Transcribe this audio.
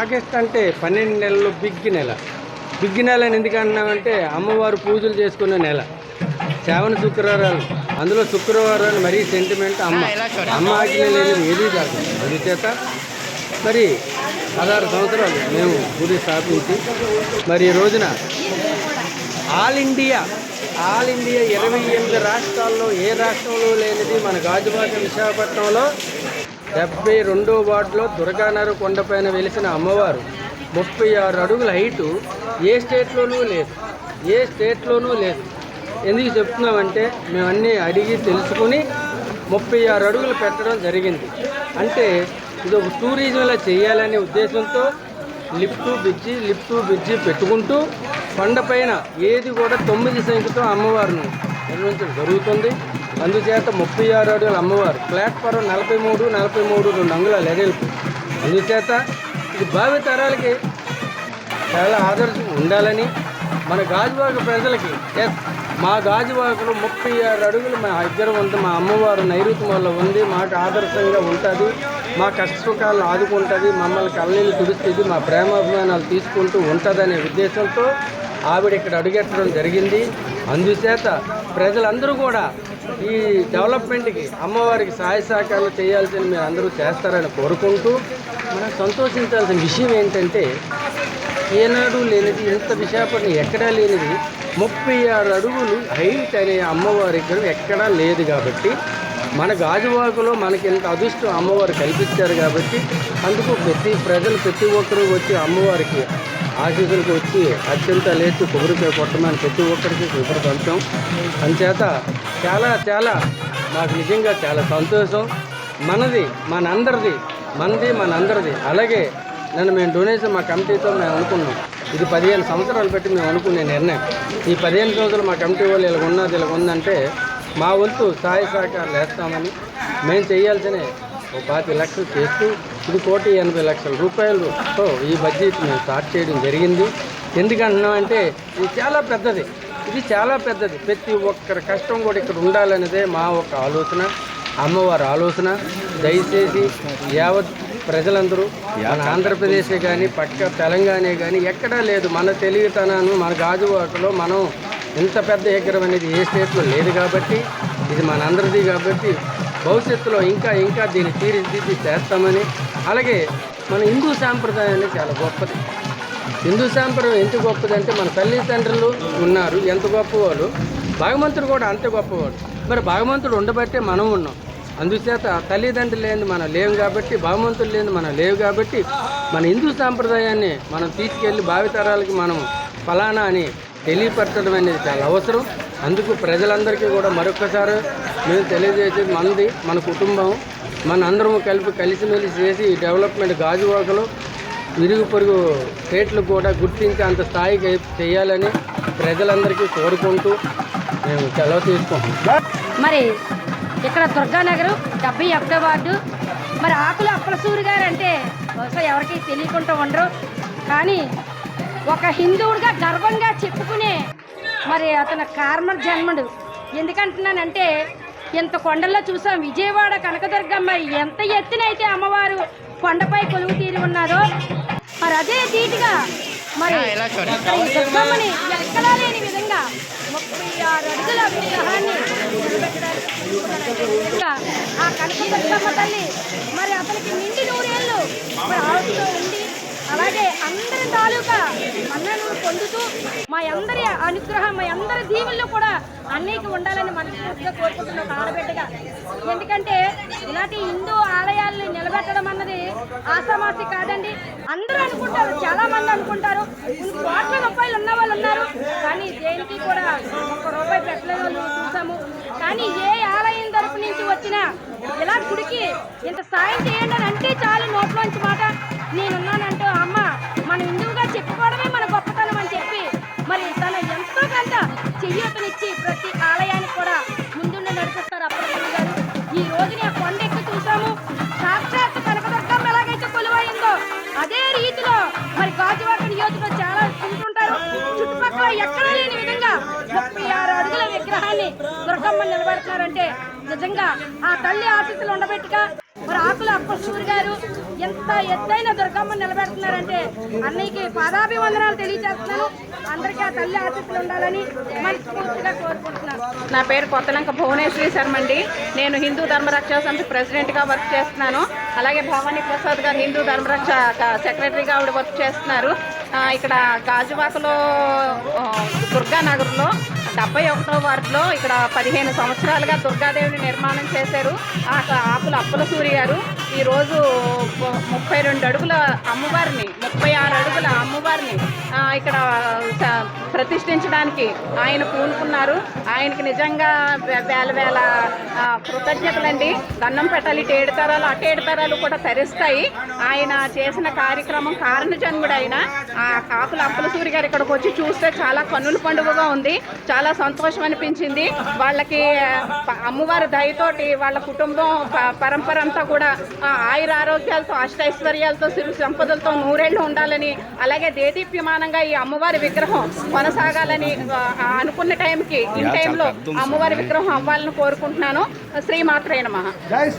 August అంటే పన్నెండు నెలలు బిగ్ నెల. బిగ్ నెల అని ఎందుకు అంటున్నామంటే అమ్మవారు పూజలు చేసుకునే నెల. శ్రావణ శుక్రవారాలు. అందులో శుక్రవారాలు మరీ సెంటిమెంట్ అమ్మ. అమ్మ ఆజ్ఞ లేనిది ఏదీ కాదు. అందుచేత మరి పదహారు సంవత్సరాలు మేము గుడి స్థాపించి మరి ఈ రోజున ఆల్ ఇండియా ఆల్ ఇండియా ఇరవై ఎనిమిది రాష్ట్రాల్లో ఏ రాష్ట్రంలో లేనిది మన గాజువాక విశాఖపట్నంలో డెబ్బై రెండో వార్డులో దుర్గానగర్ కొండపైన వెలిసిన అమ్మవారు ముప్పై ఆరు అడుగుల హైటు ఏ స్టేట్లోనూ లేదు. ఏ స్టేట్లోనూ లేదు. ఎందుకు చెప్తున్నామంటే మేము అన్నీ అడిగి తెలుసుకుని ముప్పై ఆరు అడుగులు పెట్టడం జరిగింది. అంటే ఇది ఒక టూరిజంలా చేయాలనే ఉద్దేశంతో లిఫ్ట్ బ్రిడ్జి లిఫ్ట్ బ్రిడ్జి పెట్టుకుంటూ కొండపైన ఏది కూడా తొమ్మిది సంఖ్యతో అమ్మవారిని నిర్వహించడం జరుగుతుంది. అందుచేత ముప్పై ఆరు అడుగుల అమ్మవారు. ప్లాట్ఫారం నలభై మూడు నలభై మూడు రెండు అంగుళాలు ఎడల్పు అందుచేత ఇది భావి తరాలకి చాలా ఆదర్శం ఉండాలని మన గాజువాక ప్రజలకి ఎస్ మా గాజువాకలో ముప్పై ఆరు అడుగులు మా దగ్గర ఉంది. మా అమ్మవారు నైరుతి వల్ల ఉంది. మాకు ఆదర్శంగా ఉంటుంది. మా కష్టసుఖాలను ఆదుకుంటుంది. మమ్మల్ని కళ్ళనీళ్ళు తుడుస్తుంది. మా ప్రేమాభిమానాలు తీసుకుంటూ ఉంటుందనే ఉద్దేశంతో ఆవిడ ఇక్కడ అడుగెట్టడం జరిగింది. అందుచేత ప్రజలందరూ కూడా ఈ డెవలప్మెంట్కి అమ్మవారికి సహాయ సహకారాలు చేయాల్సిన మీరు అందరూ చేస్తారని కోరుకుంటూ మనం సంతోషించాల్సిన విషయం ఏంటంటే ఏనాడు లేనిది ఇంత విశాఖపట్నం ఎక్కడా లేనిది ముప్పై ఆరు అడుగులు హైట్ అనే అమ్మవారి ఇక్కడ ఎక్కడా లేదు కాబట్టి మన గాజువాకలో మనకి ఇంత అదృష్టం అమ్మవారు కల్పించారు కాబట్టి అందుకు ప్రతి ప్రజలు ప్రతి ఒక్కరూ వచ్చి అమ్మవారికి ఆశీస్సులకు వచ్చి అత్యంత లేచి కొబ్బరికాయ కొట్టమని ప్రతి ఒక్కరికి శుభ్రపంచం అంచేత చాలా చాలా నాకు నిజంగా చాలా సంతోషం. మనది మనందరిది మనది మనందరిది. అలాగే నన్ను మేము డొనేషన్ మా కమిటీతో మేము అనుకున్నాం. ఇది పదిహేను సంవత్సరాలు పెట్టి మేము అనుకునే నిర్ణయం. ఈ పదిహేను సంవత్సరాలు మా కమిటీ వాళ్ళు ఇలా ఉన్నది ఇలా ఉందంటే మా వంతు సహాయ సహకారాలు వేస్తామని మేము చేయాల్సిన ఒక పాతి లక్షలు చేస్తూ ఇది కోటి ఎనభై లక్షల రూపాయలతో ఈ బడ్జెట్ మేము స్టార్ట్ చేయడం జరిగింది. ఎందుకంటున్నామంటే ఇది చాలా పెద్దది. ఇది చాలా పెద్దది. ప్రతి ఒక్కరి కష్టం కూడా ఇక్కడ ఉండాలనేదే మా ఒక ఆలోచన అమ్మవారి ఆలోచన. దయచేసి యావత్ ప్రజలందరూ మన ఆంధ్రప్రదేశే కానీ పక్క తెలంగాణ కానీ ఎక్కడా లేదు. మన తెలివితనాన్ని మన గాజువాకలో మనం ఇంత పెద్ద ఎకరం అనేది ఏ స్టేట్లో లేదు కాబట్టి ఇది మనందరిది కాబట్టి భవిష్యత్తులో ఇంకా ఇంకా దీన్ని తీర్చిదిద్ది చేస్తామని అలాగే మన హిందూ సాంప్రదాయం అనేది చాలా గొప్పది. హిందూ సాంప్రదాయం ఎంత గొప్పదంటే మన తల్లిదండ్రులు ఉన్నారు ఎంత గొప్పవాళ్ళు భగవంతుడు కూడా అంత గొప్పవాడు. మరి భగవంతుడు ఉండబట్టే మనం ఉన్నాం. అందుచేత తల్లిదండ్రులు లేని మనం లేవు కాబట్టి భగవంతుడు లేని మనం లేవు కాబట్టి మన హిందూ సాంప్రదాయాన్ని మనం తీసుకెళ్ళి భావితరాలకి మనం ఫలానా అని తెలియపరచడం అనేది చాలా అవసరం. అందుకు ప్రజలందరికీ కూడా మరొకసారి మేము తెలియజేసేది మనది మన కుటుంబం. మన అందరం కలిపి కలిసిమెలిసి చేసి ఈ డెవలప్మెంట్ గాజువాకలో ఇరుగు పొరుగు స్టేట్లు కూడా గుర్తించి అంత స్థాయికి చేయాలని ప్రజలందరికీ కోరుకుంటూ మేము సెలవు తీసుకుంటాం మరి ఇక్కడ దుర్గానగర్ డెబ్బై ఒకటో వార్డు. మరి ఆకుల అప్పలసూరి గారు అంటే బహుశా ఎవరికి తెలియకుండా ఉండరు. కానీ ఒక హిందువుడిగా గర్వంగా చెప్పుకునే మరి అతను కార్మర్ జన్మడు. ఎందుకంటున్నానంటే ఇంత కొండల్లో చూసాం విజయవాడ కనకదుర్గమ్మ. ఎంత ఎత్తునైతే అమ్మవారు కొండపై కొలువు తీరి ఉన్నారో. మరి అదే ధీటుగా మరి దుర్గమ్మని ఎక్కడా లేని విధంగా ముప్పై ఆరు అడుగుల విగ్రహాన్ని ఆ కనకదుర్గమ్మ తల్లి మరి అతనికి నిండి నూరేళ్ళు మరి ఆవుతో ఉండి అలాగే అందరి తాలూకా కోరుతూ మా అందరి అనుగ్రహం మా అందరి దీవుల్లో కూడా అన్నయ్యకి ఉండాలని మనస్ఫూర్తిగా కోరుకుంటున్నాం ఒక ఆడబిడ్డగా. ఎందుకంటే ఇలాంటి హిందూ ఆలయాల్ని నిలబెట్టడం అన్నది ఆసామాసి కాదండి. అందరూ అనుకుంటారు చాలా మంది అనుకుంటారు కోట్ల రూపాయలు ఉన్న వాళ్ళు ఉన్నారు. కానీ దేనికి కూడా ఒక్క రూపాయి పెట్టలేని వాళ్ళు చూసాము. కానీ ఏ ఆలయం తరపు నుంచి వచ్చినా ఇలా గుడికి ఇంత సాయం చేయండి అని అంటే చాలు నోట్లోంచి దుర్గమ్మ నిలబెడుతున్నారంటే నిజంగా ఆ తల్లి ఆశీస్సులు ఉండబెట్టుగా మరి ఆకుల అప్పసూరి గారు ఎంత ఎత్తైన దుర్గమ్మ నిలబెడుతున్నారంటే అన్నయ్యకి పాదాభివందనాలు తెలియజేస్తున్నాను అందరికీ ఆ తల్లి ఆశీస్సులు ఉండాలని మనస్ఫూర్తిగా కోరుకుంటున్నాను. నా పేరు కొత్తలంక భువనేశ్వరి శర్మ అండి. నేను హిందూ ధర్మరక్ష సంస్థ ప్రెసిడెంట్గా వర్క్ చేస్తున్నాను. అలాగే భవానీ ప్రసాద్ గారు హిందూ ధర్మరక్ష సెక్రటరీగా ఆవిడ వర్క్ చేస్తున్నారు. ఇక్కడ గాజువాకలో దుర్గానగర్లో డెబ్బై ఒకటో వార్డులో ఇక్కడ పదిహేను సంవత్సరాలుగా దుర్గాదేవిని నిర్మాణం చేశారు. ఆ ఆకుల అప్పుల సూరి గారు ఈరోజు ముప్పై రెండు అడుగుల అమ్మవారిని ముప్పై ఆరు అడుగుల అమ్మవారిని ఇక్కడ ప్రతిష్ఠించడానికి ఆయన పూనుకున్నారు. ఆయనకి నిజంగా వేల వేల కృతజ్ఞతలండి. దండం పెట్టాలి ఇటు ఏడు తరాలు అటు ఏడు తరాలు కూడా తరిస్తాయి. ఆయన చేసిన కార్యక్రమం కారణజన్ముడు ఆయన ఆ కాకుల అప్పుల సూరి గారు ఇక్కడికి వచ్చి చూస్తే చాలా కన్నుల పండుగగా ఉంది. చాలా సంతోషం అనిపించింది. వాళ్ళకి అమ్మవారి దయతోటి వాళ్ళ కుటుంబం ప- పరంపర అంతా కూడా ఆయుర ఆరోగ్యాలతో అష్టైశ్వర్యాలతో సిరు సంపదలతో నూరేళ్ళు ఉండాలని అలాగే దేదీప్యమానంగా ఈ అమ్మవారి విగ్రహం కొనసాగాలని ఆ, అనుకున్న టైంకి ఈ టైంలో అమ్మవారి విగ్రహం అవ్వాలని కోరుకుంటున్నాను. శ్రీమాత్రే నమః.